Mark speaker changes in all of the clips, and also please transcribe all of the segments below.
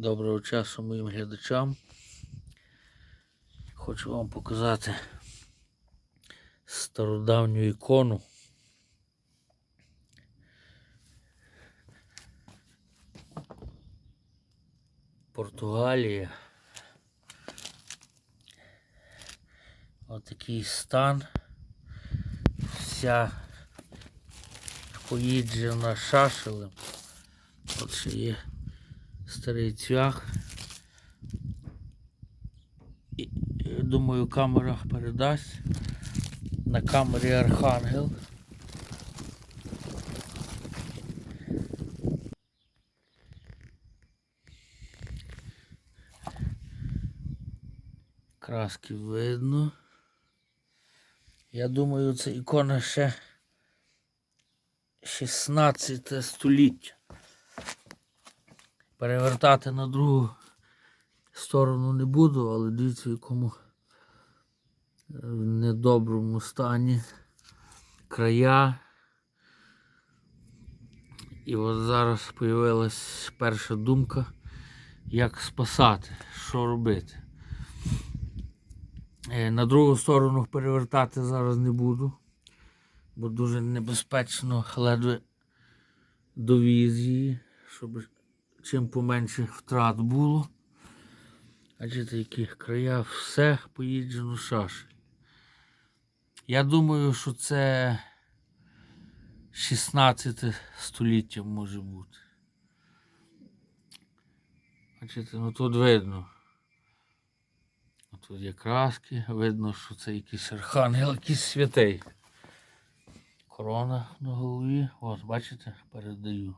Speaker 1: Доброго часу моїм глядачам. Хочу вам показати стародавню ікону. Португалія. Отакий стан. Вся поїджена шашелем. От ще є старий цвях. І, е, думаю, камера передасть. На камері Архангел. Краски видно. Я думаю, це ікона ще 16 століття. Перевертати на другу сторону не буду, але дивіться, в якому е, в недоброму стані края. І от зараз з'явилась перша думка, як спасати, що робити. Е, На другу сторону перевертати зараз не буду, бо дуже небезпечно ледве довіз її, щоб чим поменше втрат було. Бачите, які края, все поїджено шаші. Я думаю, що це 16 століття може бути. Бачите, ну тут видно. Тут є краски, видно, що це якийсь архангел, якийсь святий. Корона на голові. Ось, бачите, передаю.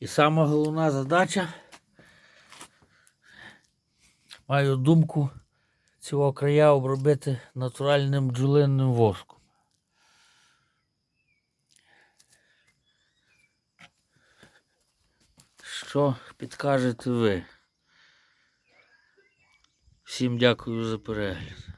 Speaker 1: І сама головна задача. Маю думку цього края обробити натуральним бджолинним воском. Що підкажете ви? Всім дякую за перегляд.